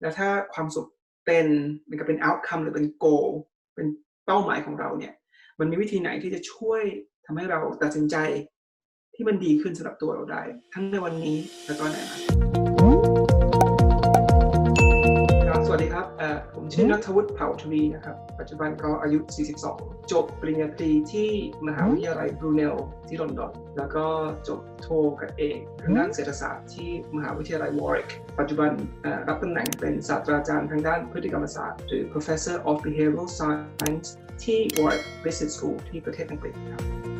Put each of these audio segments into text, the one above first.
แล้วถ้าความสุขเป็นมันก็เป็น outcome หรือเป็น goal เป็นเป้าหมายของเราเนี่ย มันมีวิธีไหนที่จะช่วยทำให้เราตัดสินใจที่มันดีขึ้นสำหรับตัวเราได้ ทั้งในวันนี้และก็ในอนาคตครั ชื่อนัทวุฒิเผ่าทวีนะครับ ปัจจุบันก็อายุ 42 จบปริญญาตรีที่มหาวิทยาลัยบรูเนลที่ลอนดอน แล้วก็จบโทกับเอกทางด้านเศรษฐศาสตร์ที่มหาวิทยาลัยวอริก ปัจจุบันรับตำแหน่งเป็นศาสตราจารย์ทางด้านพฤติกรรมศาสตร์หรือ Professor of Behavioral Science ที่ Warwick Business School ที่ประเทศอังกฤษครับ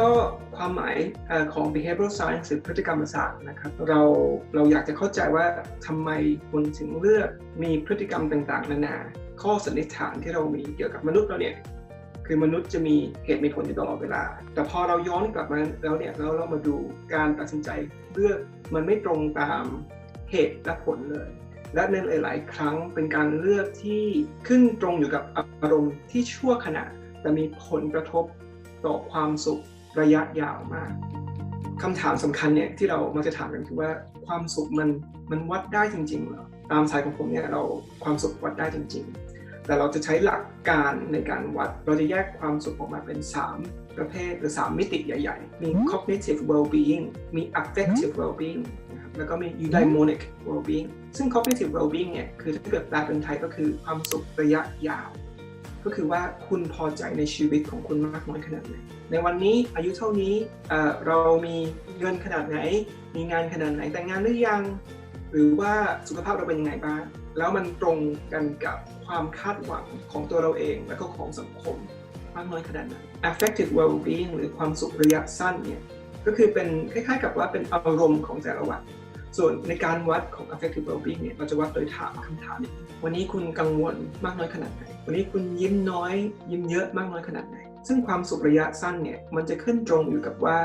ก็ความหมายอของ behavioral science หรือพฤติกรรมศาสตร์นะครับเราเราอยากจะเข้าใจว่าทำไมคนถึงเลือกมีพฤติกรรมต่างๆ นานา ข้อสันนิษฐานที่เรามีเกี่ยวกับมนุษย์เราเนี่ยคือมนุษย์จะมีเหตุมีผลอยู่ตลอดเวลา แต่พอเราย้อนกลับมาแล้วเนี่ยแล้วเรามาดูการตัดสินใจเลือกมันไม่ตรงตามเหตุและผลเลย และในหลาย ๆ ครั้งเป็นการเลือกที่ขึ้นตรงอยู่กับอารมณ์ที่ชั่วขณะแต่มีผลกระทบต่อความสุข ระยะยาวมากคำถามสำคัญเนี่ยที่เรามาจะถามกันคือว่าความสุขมันมันวัดได้จริงๆเหรอตามสายของผมเนี่ยเราความสุขวัดได้จริง ๆ แต่เราจะใช้หลักการในการวัด เราจะแยกความสุขออกมาเป็น 3 ประเภทหรือ 3 มิติใหญ่ ๆ มี cognitive well-being มี affective well-being นะครับแล้วก็มี eudaimonic well-being ซึ่ง cognitive well-being เนี่ยคือถ้าเกิดแปลเป็นไทยก็คือความสุขระยะยาว ก็คือว่าคุณพอใจในชีวิตของคุณมากน้อยขนาดไหน ในวันนี้อายุเท่านี้เรามีเงินขนาดไหน มีงานขนาดไหนแต่งงานหรือยัง หรือว่าสุขภาพเราเป็นยังไงบ้าง แล้วมันตรงกันกับความคาดหวังของตัวเราเองและก็ของสังคมมากน้อยขนาดไหน affective well-being หรือความสุขระยะสั้นเนี่ยก็คือเป็นคล้ายๆ กับว่าเป็นอารมณ์ของแต่ละวันส่วนในการวัดของ affective well-being เนี่ยเราจะวัดโดยถามคำถามนี้ วันนี้คุณกังวลมากน้อยขนาดไหน วันนี้คุณยิ้มน้อย ยิ้มเยอะมากน้อยขนาดไหน ซึ่งความสุขระยะสั้นเนี่ยมันจะขึ้นตรงอยู่กับว่า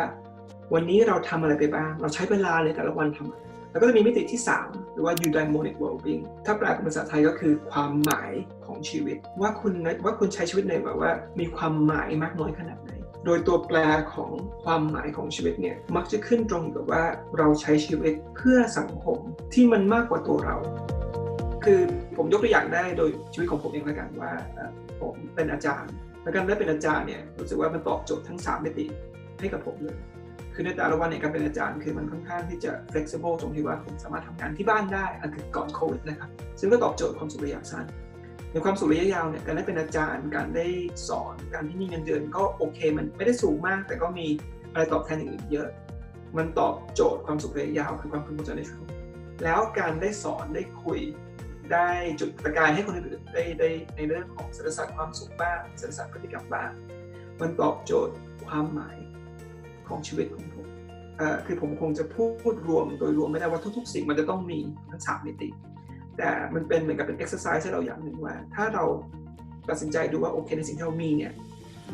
วันนี้เราทำอะไรไปบ้าง เราใช้เวลาในแต่ละวันทำอะไรแล้วก็จะมีมิติที่ 3 หรือว่า eudaimonic well-being ถ้าแปลเป็นภาษาไทยก็คือความหมายของชีวิต ว่าคุณว่าคุณใช้ชีวิตในแบบว่า มีความหมายมากน้อยขนาดไหน โดยตัวแปรของความหมายของชีวิตเนี่ยมักจะขึ้นตรงอยู่กับว่าเราใช้ชีวิตเพื่อสังคมที่มันมากกว่าตัวเรา คือผมยกตัวอย่างได้โดยชีวิตของผมเองแล้วกันว่าผมเป็นอาจารย์แล้วการได้เป็นอาจารย์เนี่ยรู้สึกว่ามันตอบโจทย์ทั้ง 3 มิติให้กับผมเลย คือในแต่ละวันเนี่ยการเป็นอาจารย์คือมันค่อนข้างที่จะ flexible ตรงที่ว่าผมสามารถทำงานที่บ้านได้อันคือก่อนโควิดนะครับซึ่งก็ตอบโจทย์ความสุขระยะสั้นในความสุขระยะยาวเนี่ยการได้เป็นอาจารย์การได้สอนการที่มีเงินเดือนก็โอเค มันไม่ได้สูงมาก แต่ก็มีอะไรตอบแทนอย่างอื่นเยอะ มันตอบโจทย์ความสุขระยะยาวคือความพึงพอใจในสังคมแล้วการได้สอนได้คุย ได้จุดประกายให้คนอื่นได้ได้ในเรื่องของเศรษฐศาสตร์ความสุขบ้างเศรษฐศาสตร์พฤติกรรมบ้างมันตอบโจทย์ความหมายของชีวิตของผมคือผมคงจะพูดรวมโดยรวมไม่ได้ว่าทุกๆสิ่งมันจะต้องมีทั้งสามมิติ แต่มันเป็นเหมือนกับเป็น exercise ให้เราอย่างหนึ่งว่า ถ้าเราตัดสินใจดูว่าโอเคในสิ่งที่เรามีเนี่ย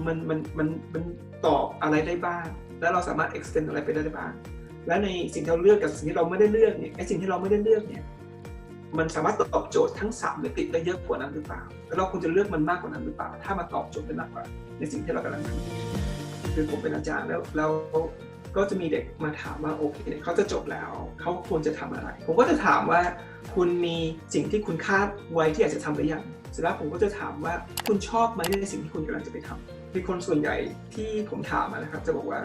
มันมันมันมันตอบอะไรได้บ้าง แล้วเราสามารถ extend อะไรไปได้บ้าง และในสิ่งที่เราเลือกกับสิ่งที่เราไม่ได้เลือกเนี่ยไอ้สิ่งที่เราไม่ได้เลือกเนี่ย มันสามารถตอบโจทย์ทั้งสามมิติได้เยอะกว่านั้นหรือเปล่าแล้วเราควรจะเลือกมันมากกว่านั้นหรือเปล่า ถ้ามาตอบโจทย์ได้มากกว่า ในสิ่งที่เรากำลังทำคือผมเป็นอาจารย์แล้วแล้วก็จะมีเด็กมาถามว่าโอเคเขาจะจบแล้ว เขาควรจะทำอะไร ผมก็จะถามว่า คุณมีสิ่งที่คุณคาดไว้ที่อยากจะทำหรือยังเสร็จแล้วผมก็จะถามว่าคุณชอบไหมในสิ่งที่คุณกำลังจะไปทำมีคนส่วนใหญ่ที่ผมถามนะครับ จะบอกว่า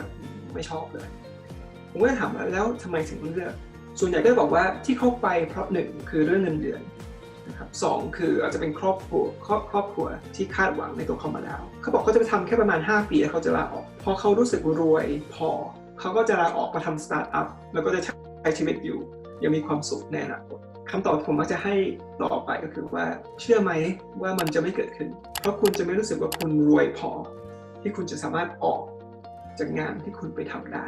ไม่ชอบเลย ผมก็จะถามว่าแล้วทำไมถึงเลือก ส่วนใหญ่ก็จะบอกว่าที่เข้าไปเพราะหนึ่งคือเรื่องเงินเดือนนะครับสองคืออาจจะเป็นครอบครัวครอบครอบครัวที่คาดหวังในตัวเขามาแล้ว เขาบอกเขาจะไปทำแค่ประมาณ 5 ปีแล้วเขาจะลาออก พอเขารู้สึกรวยพอ เขาก็จะลาออกมาทำสตาร์ทอัพแล้วก็จะใช้ชีวิตอยู่ ยังมีความสุขในอนาคตคำตอบผมมักจะให้ต่อไปก็คือว่าเชื่อไหมว่ามันจะไม่เกิดขึ้น เพราะคุณจะไม่รู้สึกว่าคุณรวยพอ ที่คุณจะสามารถออกจากงานที่คุณไปทำได้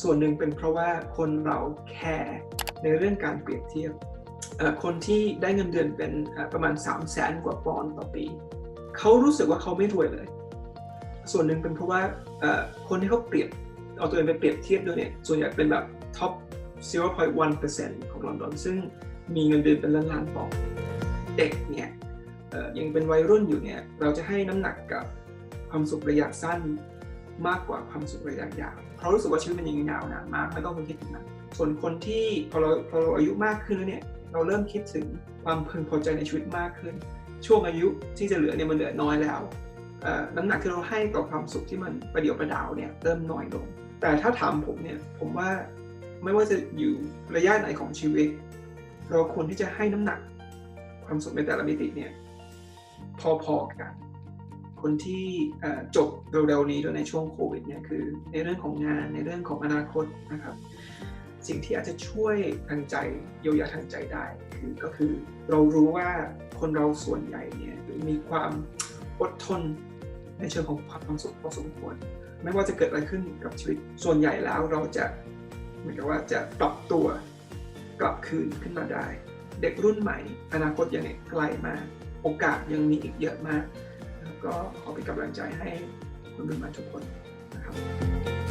ส่วนหนึ่งเป็นเพราะว่าคนเราแคร์ในเรื่องการเปรียบเทียบคนที่ได้เงินเดือนเป็นประมาณ 3 0 0แสนกว่าปอนด์ต่อปี เขารู้สึกว่าเขาไม่รวยเลย ส่วนหนึ่งเป็นเพราะว่าคนที่เขาเปรียบเอาตัวเองไปเปรียบเทียบด้วยเนี่ยส่วนใหญ่เป็นแบบท็อป 0.1%ของลอนดอน ซึ่งมีเงินเดือนเป็นล้านล้านๆปอนด์เด็กเนี่ยยังเป็นวัยรุ่นอยู่เนี่ยเราจะให้น้ำหนักกับความสุขระยะสั้น มากกว่าความสุขระยะยาวเพราะรู้สึกว่าชีวิตมันยังยาวนานมากไม่ต้องไปคิดถึงมันส่วนคนที่พอเราพอเราอายุมากขึ้นแล้วเนี่ยเราเริ่มคิดถึงความพึงพอใจในชีวิตมากขึ้น ช่วงอายุที่จะเหลือเนี่ยมันเหลือน้อยแล้วน้ำหนักที่เราให้ต่อความสุขที่มันประเดี๋ยวประดาวเนี่ยเริ่มน้อยลง แต่ถ้าถามผมเนี่ยผมว่าไม่ว่าจะอยู่ระยะไหนของชีวิต เราควรที่จะให้น้ำหนักความสุขในแต่ละมิติเนี่ยพอๆกัน คนที่จบเร็วๆนี้ด้วยในช่วงโควิดเนี่ยคือในเรื่องของงานในเรื่องของอนาคตนะครับ สิ่งที่อาจจะช่วยทางใจเยียวยาทางใจได้คือก็คือเรารู้ว่าคนเราส่วนใหญ่เนี่ยมีความอดทนในเชิงของความสุขพอสมควร ไม่ว่าจะเกิดอะไรขึ้นกับชีวิตส่วนใหญ่แล้วเราจะเหมือนกับว่าจะปรับตัวกลับคืนขึ้นมาได้ เด็กรุ่นใหม่ อนาคตยังไกลมากโอกาสยังมีอีกเยอะมาก ก็ขอเป็นกำลังใจให้คนรุ่นใหม่ทุกคนนะครับ